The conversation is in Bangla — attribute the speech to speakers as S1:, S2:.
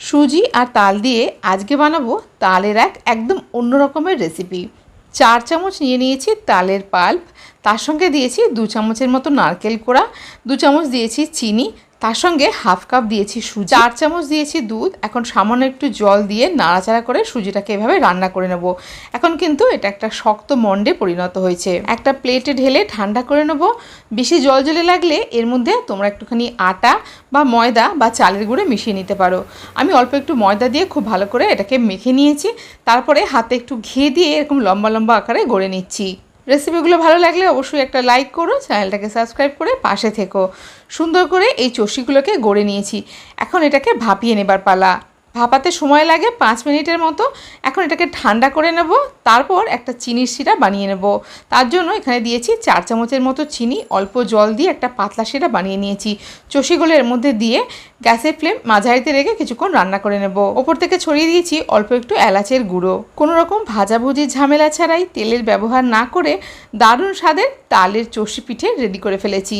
S1: সুজি আর তাল দিয়ে আজকে বানাবো তালের এক একদম অন্য রকমের রেসিপি চার চামচ নিয়ে নিয়েছি তালের পাল্প, তার সঙ্গে দিয়েছি দু চামচের মতো নারকেল কোড়া, দু চামচ দিয়েছি চিনি তার সঙ্গে হাফ কাপ দিয়েছি সুজি। চার চামচ দিয়েছি দুধ। এখন সামান্য একটু জল দিয়ে নাড়াচাড়া করে সুজিটাকে এভাবে রান্না করে নেব। এখন কিন্তু এটা একটা শক্ত মন্ডে পরিণত হয়েছে। একটা প্লেটে ঢেলে ঠান্ডা করে নেব। বেশি জল জলে লাগলে এর মধ্যে তোমরা একটুখানি আটা বা ময়দা বা চালের গুঁড়ো মিশিয়ে নিতে পারো। আমি অল্প একটু ময়দা দিয়ে খুব ভালো করে এটাকে মেখে নিয়েছি। তারপরে হাতে একটু ঘি দিয়ে এরকম লম্বা লম্বা আকারে গড়ে নিচ্ছি। রেসিপিগুলো ভালো লাগলে অবশ্যই একটা লাইক করো চ্যানেলটাকে সাবস্ক্রাইব করে পাশে থেকো। সুন্দর করে এই চষিগুলোকে গড়ে নিয়েছি। এখন এটাকে ভাপিয়ে নেবার পালা। ভাপাতে সময় লাগে পাঁচ মিনিটের মতো। এখন এটাকে ঠান্ডা করে নেব, তারপর একটা চিনির শিরা বানিয়ে নেব। তার জন্য এখানে দিয়েছি চার চামচের মতো চিনি, অল্প জল দিয়ে একটা পাতলা শিরা বানিয়ে নিয়েছি। চষিগুলো এর মধ্যে দিয়ে গ্যাসের ফ্লেম মাঝারিতে রেখে কিছুক্ষণ রান্না করে নেব। ওপর থেকে ছড়িয়ে দিয়েছি অল্প একটু এলাচের গুঁড়ো। কোনো রকম ভাজাভুজির ঝামেলা ছাড়াই তেলের ব্যবহার না করে দারুণ স্বাদের তালের চষি পিঠে রেডি করে ফেলেছি।